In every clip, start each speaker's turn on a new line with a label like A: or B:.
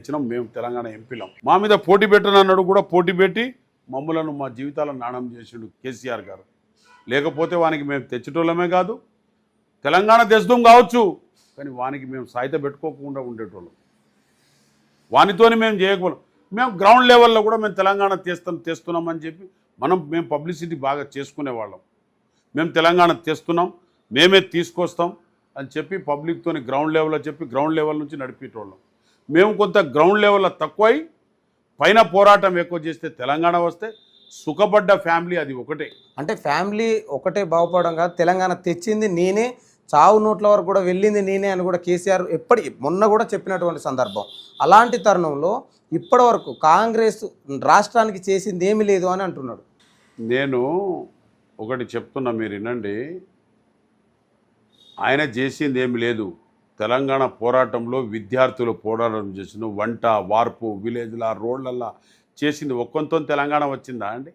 A: ఇచ్చినాం మేము తెలంగాణ ఎంపీలం. మా మీద పోటీ పెట్టనన్నాడు కూడా పోటీ పెట్టి మమ్మలను మా జీవితాలను నాణం చేసిండు కేసీఆర్ గారు. లేకపోతే వానికి మేము తెచ్చేటోళ్ళమే కాదు తెలంగాణ తెస్తాం కావచ్చు కానీ వానికి మేము సాయిత పెట్టుకోకుండా ఉండేటోళ్ళం. వానితోని మేము చేయకపోలేం మేము గ్రౌండ్ లెవెల్లో కూడా మేము తెలంగాణ తెస్తాం తెస్తున్నామని చెప్పి మనం మేము పబ్లిసిటీ బాగా చేసుకునేవాళ్ళం మేము తెలంగాణ తెస్తున్నాం మేమే తీసుకొస్తాం అని చెప్పి పబ్లిక్తోని గ్రౌండ్ లెవెల్లో చెప్పి గ్రౌండ్ లెవెల్ నుంచి నడిపేటోళ్ళం. మేము కొంత గ్రౌండ్ లెవెల్లో తక్కువై పైన పోరాటం ఎక్కువ చేస్తే తెలంగాణ వస్తే సుఖపడ్డ ఫ్యామిలీ అది ఒకటే.
B: అంటే ఫ్యామిలీ ఒకటే బాగుపడడం కాదు తెలంగాణ తెచ్చింది నేనే చావు నోట్ల వరకు కూడా వెళ్ళింది నేనే అని కూడా కేసీఆర్ ఎప్పటి మొన్న కూడా చెప్పినటువంటి సందర్భం. అలాంటి తరుణంలో ఇప్పటి వరకు కాంగ్రెస్ రాష్ట్రానికి చేసింది ఏమీ లేదు అని అంటున్నాడు.
A: నేను ఒకటి చెప్తున్నా మీరు వినండి. ఆయన చేసింది ఏమి లేదు. తెలంగాణ పోరాటంలో విద్యార్థులు పోరాటం చేసిన వంట వార్పు విలేజ్ల రోడ్లల్లా చేసింది. ఒక్కొంతో తెలంగాణ వచ్చిందా అండి?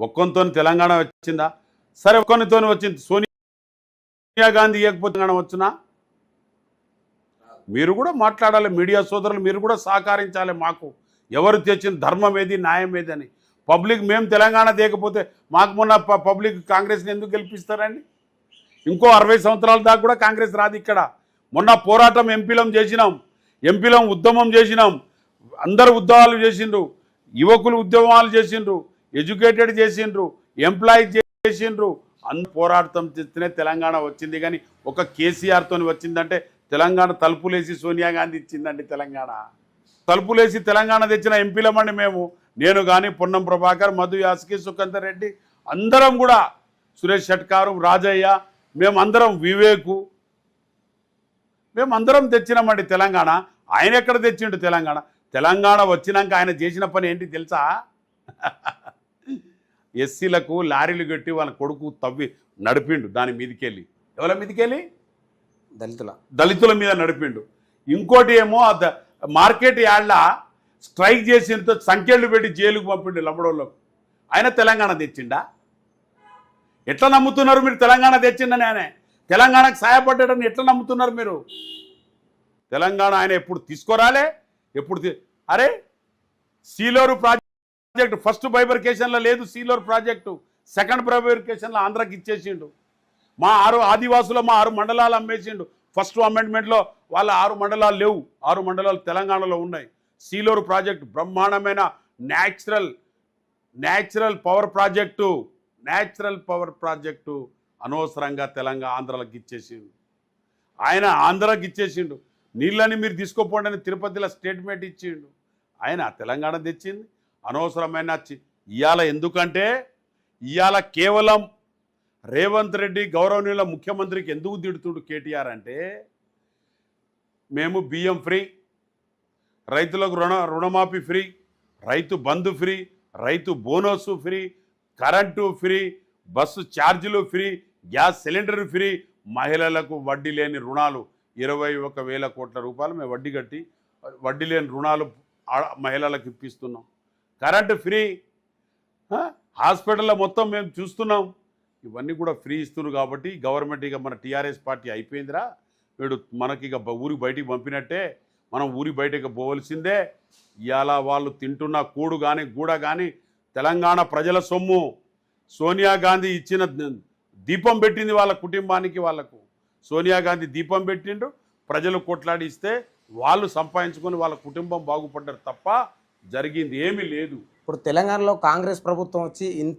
A: ఒక్కొంతో తెలంగాణ వచ్చిందా? సరే ఒక్కొనితో వచ్చింది. సోనియా గాంధీ ఇవ్వకపోతే తెలంగాణ వచ్చినా? మీరు కూడా మాట్లాడాలి. మీడియా సోదరులు మీరు కూడా సహకరించాలి మాకు. ఎవరు తెచ్చిన ధర్మం ఏది న్యాయం ఏది అని. పబ్లిక్ మేము తెలంగాణ తీయకపోతే మాకు మొన్న ప- పబ్లిక్ కాంగ్రెస్ని ఎందుకు గెలిపిస్తారండి? ఇంకో అరవై సంవత్సరాల దాకా కూడా కాంగ్రెస్ రాదు ఇక్కడ. మొన్న పోరాటం ఎంపీలం చేసినాం ఎంపీలం ఉద్యమం చేసినాం అందరు ఉద్యమాలు చేసిండ్రు యువకులు ఉద్యమాలు చేసిండ్రు ఎడ్యుకేటెడ్ చేసిండ్రు ఎంప్లాయీ చేసిండ్రు. అంత పోరాటం చేస్తేనే తెలంగాణ వచ్చింది కానీ ఒక కేసీఆర్తో వచ్చిందంటే తెలంగాణ తలుపులేసి సోనియా గాంధీ ఇచ్చిందండి తెలంగాణ. తలుపులేసి తెలంగాణ తెచ్చిన ఎంపీలమండి మేము. నేను కానీ పొన్నం ప్రభాకర్ మధు యాస్కి సుఖందర్ రెడ్డి అందరం కూడా సురేష్ షట్కారు రాజయ్య మేమందరం వివేకు మేమందరం తెచ్చినామండి తెలంగాణ. ఆయన ఎక్కడ తెచ్చిండు తెలంగాణ? తెలంగాణ వచ్చినాక ఆయన చేసిన పని ఏంటి తెలుసా? ఎస్సీలకు లారీలు కట్టి వాళ్ళ కొడుకు తవ్వి నడిపిండు దాని మీదకెళ్ళి. ఎవరి మీదకెళ్ళి?
B: దళితుల.
A: దళితుల మీద నడిపిండు. ఇంకోటి ఏమో మార్కెట్ యాడ్ల స్ట్రైక్ చేసిన సంఖ్యలు పెట్టి జైలుకు పంపిండు లంబడోళ్ళకు ఆయన తెలంగాణ తెచ్చిండా? ఎట్లా నమ్ముతున్నారు మీరు తెలంగాణ తెచ్చిండని ఆయన? తెలంగాణకు సహాయపడ్డాడని ఎట్లా నమ్ముతున్నారు మీరు? తెలంగాణ ఆయన ఎప్పుడు తీసుకురాలే? ఎప్పుడు తీ- అరే సీలోరు ప్రాజెక్టు ఫస్ట్ బైబర్కేషన్లో లేదు సీలోరు ప్రాజెక్టు. సెకండ్ బైబర్కేషన్లో ఆంధ్రాకి ఇచ్చేసిండు. మా ఆరు ఆదివాసుల మా ఆరు మండలాలు అమ్మేసిండు. ఫస్ట్ అమెండ్మెంట్లో వాళ్ళ ఆరు మండలాలు లేవు. ఆరు మండలాలు తెలంగాణలో ఉన్నాయి. సీలోరు ప్రాజెక్టు బ్రహ్మాండమైన natural natural power project. Natural power project. అనవసరంగా తెలంగాణ ఆంధ్రాలకు ఇచ్చేసిండు ఆయన ఆంధ్రకి ఇచ్చేసిండు నీళ్ళని మీరు తీసుకోపోండి అని తిరుపతిలో స్టేట్మెంట్ ఇచ్చిండు. ఆయన తెలంగాణ తెచ్చింది. అనవసరమైన చి- ఇవాళ ఎందుకంటే ఇవాళ కేవలం రేవంత్ రెడ్డి గౌరవనీయుల ముఖ్యమంత్రికి ఎందుకు తిడుతుడు కేటీఆర్ అంటే మేము బియ్యం ఫ్రీ రైతులకు రుణ రుణమాఫీ ఫ్రీ రైతు బంధు ఫ్రీ రైతు bonus free current free bus ఛార్జీలు ఫ్రీ గ్యాస్ సిలిండర్ ఫ్రీ. మహిళలకు వడ్డీ లేని రుణాలు ఇరవై ఒక వేల కోట్ల రూపాయలు మేము వడ్డీ కట్టి వడ్డీ లేని రుణాలు మహిళలకు ఇప్పిస్తున్నాం. Current free. హాస్పిటల్లో మొత్తం మేము చూస్తున్నాం. ఇవన్నీ కూడా ఫ్రీ ఇస్తున్నారు కాబట్టి గవర్నమెంట్ ఇక మన టీఆర్ఎస్ పార్టీ అయిపోయిందిరా. వీడు మనకి ఇక ఊరికి బయటికి పంపినట్టే. మనం ఊరి బయటకు పోవలసిందే. ఇలా వాళ్ళు తింటున్న కూడు కానీ గూడ కానీ తెలంగాణ ప్రజల సొమ్ము. సోనియా గాంధీ ఇచ్చిన దీపం పెట్టింది వాళ్ళ కుటుంబానికి వాళ్ళకు. సోనియా గాంధీ దీపం పెట్టిండు. ప్రజలు కొట్లాడిస్తే వాళ్ళు సంపాదించుకొని వాళ్ళ కుటుంబం బాగుపడ్డారు తప్ప జరిగింది ఏమీ లేదు.
B: ఇప్పుడు తెలంగాణలో కాంగ్రెస్ ప్రభుత్వం వచ్చి ఇంత